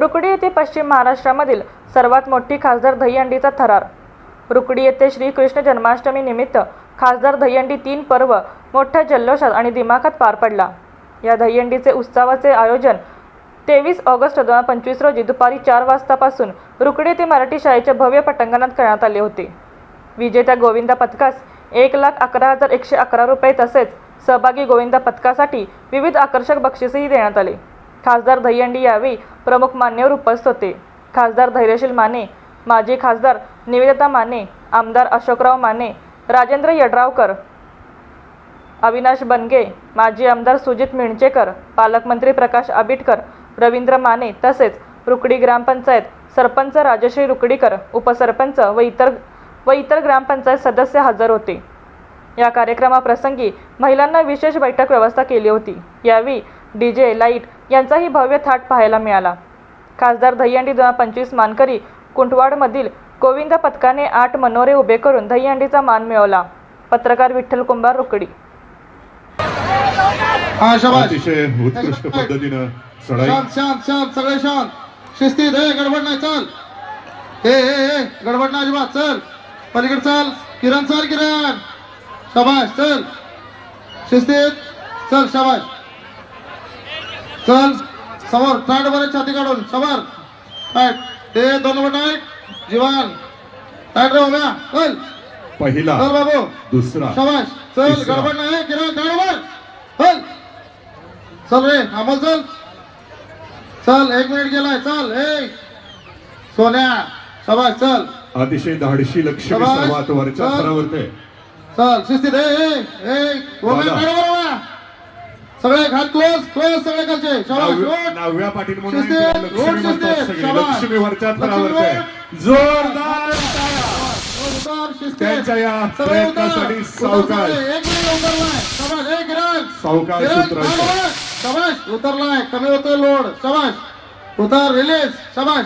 रुकडी येथे पश्चिम महाराष्ट्रामधील सर्वात मोठी खासदार दहीहंडीचा थरार. रुकडी येथे श्रीकृष्ण जन्माष्टमी निमित्त खासदार दहीहंडी तीन पर्व मोठ्या जल्लोषात आणि दिमाखात पार पडला. या दहीहंडीचे उत्सवाचे आयोजन तेवीस ऑगस्ट दोन हजार पंचवीस रोजी दुपारी चार वाजतापासून रुकडी येथे मराठी शाळेच्या भव्य पटांगणात करण्यात आले होते. विजेत्या गोविंदा पथकास एक लाख अकरा हजार एकशे अकरा रुपये तसेच सहभागी गोविंदा पथकासाठी विविध आकर्षक बक्षीसही देण्यात आले. खासदार दहीहंडी यावेळी प्रमुख मान्यवर उपस्थित होते. खासदार धैर्यशील माने माजी खासदार निवेदिता माने आमदार अशोकराव माने राजेंद्र यड्रावकर अविनाश बनगे माजी आमदार सुजित मिणचेकर पालकमंत्री प्रकाश आबिटकर रवींद्र माने तसेच रुकडी ग्रामपंचायत सरपंच राजश्री रुकडीकर उपसरपंच व इतर व इतर ग्रामपंचायत सदस्य हजर होते. या कार्यक्रमाप्रसंगी महिलांना विशेष बैठक व्यवस्था केली होती. यावेळी डी जे लाइट यांचाही भव्य थाट पाहायला मिळाला. खासदार दहीहंडी दोन पंचवीस मानकरी कुंटवाडमधील गोविंद पथकाने आठ मनोरे उभे करून दहीहंडीचा मान मिळवला. पत्रकार विठ्ठल कुंभार रुकडी. शाबाश अतिशय उत्कृष्ट पद्धतीनं चढाई शांत शांत शांत सगळे शांत. शिस्तीत हे गडबड नाही चल. हे हे हे गडबड नाही अजिबात चल. पलीकडे चल. किरण चल किरण. शाबाश चल. शिस्तीत. चल शाबाश चल. समोर ताट बरे छाती काढून समोर ते दोन टाईट जीवन. टाईट रे उभ्या. चल. पहिला चल बाबू. दुसरा शाबाश चल. गडबड नाही किरण गडबड. चल. चल रे अमोल चल. चल एक मिनिट गेलाय चल. ए. सोन्या. शाबाश चल. अतिशय धाडशी शाबास. सर्वात वरच्या चल. चल शिस्तीत. सगळे हात क्लोज क्लोज सगळे शाबाश नवव्या पाटील लक्ष्मी वरच्या. जोरदार. त्यांच्या या प्रयत्नासाठी. सावकाश. सावकाश शाबाश उतरलाय. कमी होतोय लोड. शाबाश उतार रिलीज शाबाश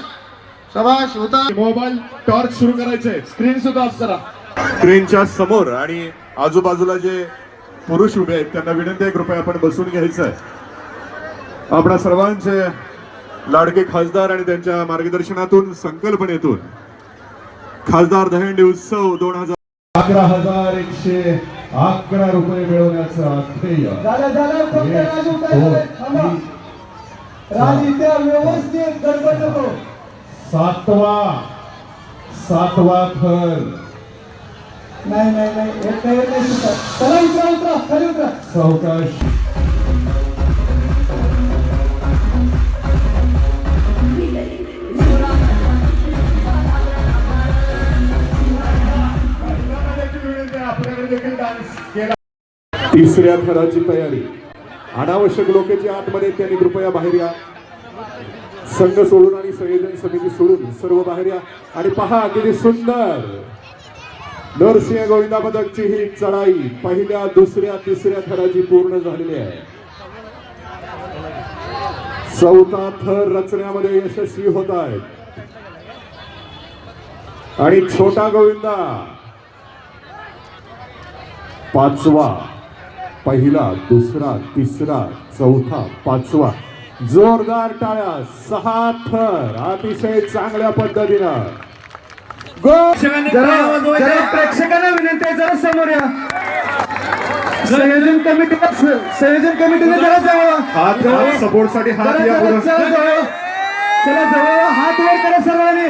शाबाश उतार. मोबाईल टॉर्च सुरू करायचे. स्क्रीन सुद्धा ऑफ करा. स्क्रीनच्या समोर आणि आजूबाजूला जे पुरुष उभे आहेत त्यांना विनंती आहे कृपया आपण बसून घ्यायचं आहे आपणा सर्वांचे लाडके खासदार आणि त्यांच्या मार्गदर्शनातून संकल्पनेतून खासदार दहंडी उत्सव दोन हजार अकरा हजार एकशे अकरा रुपये मिळवण्याचं ध्येय झालं झालं फक्त एक, राज दोन, उतारलाय. थांबा. तीन, राज इथे व्यवस्थित गडबड नको सातवा सातवा थर नाही नाही नाही. हे काही नाही सुटत. चला उतरा उतरा. खाली उतरा. सावकाश तिसऱ्या थराची तयारी. अनावश्यक लोकांची आतमध्ये त्यांनी कृपया बाहेर या. संघ सोडून आणि संयोजन समिती सोडून सर्व बाहेर या. आणि पहा किती सुंदर. नरसिंह गोविंदा पदकची ही चढाई पहिल्या दुसऱ्या तिसऱ्या थराची पूर्ण झालेली आहे. चौथा थर रचण्यामध्ये यशस्वी होत आहेत आणि छोटा गोविंदा पाचवा पहिला दुसरा तिसरा चौथा पाचवा जोरदार टाळ्या सहा थर अतिशय चांगल्या पद्धतीनं. गो! जरा जरा प्रेक्षकांना विनंती आहे जरा समोर या. संयोजन कमिटीला संयोजन कमिटीने जरा जवळ हात सपोर्टसाठी हात या पुढं. चला जवळ चला जवळ हात वर करा सर्वांनी.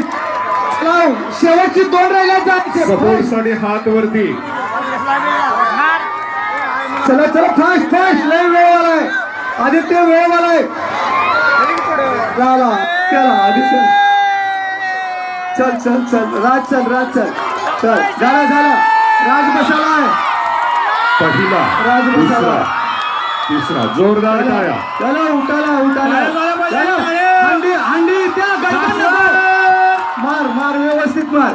चला, शेवटची दोन राहिल्या जायचे. सपोर्टसाठी हात वरती. चला चला फास्ट फास्ट लय वेळ आलाय. आदित्य वेळ आलाय. झाला त्याला आदित्य. चल चल चल. राज चल राज चल. चल. झाला झाला. राज बसाला आहे. पहिला राज बसाला तिसरा. जोरदार टाळ्या. चला उठाला उठाला. हंडी हंडी त्या मार मार व्यवस्थित मार.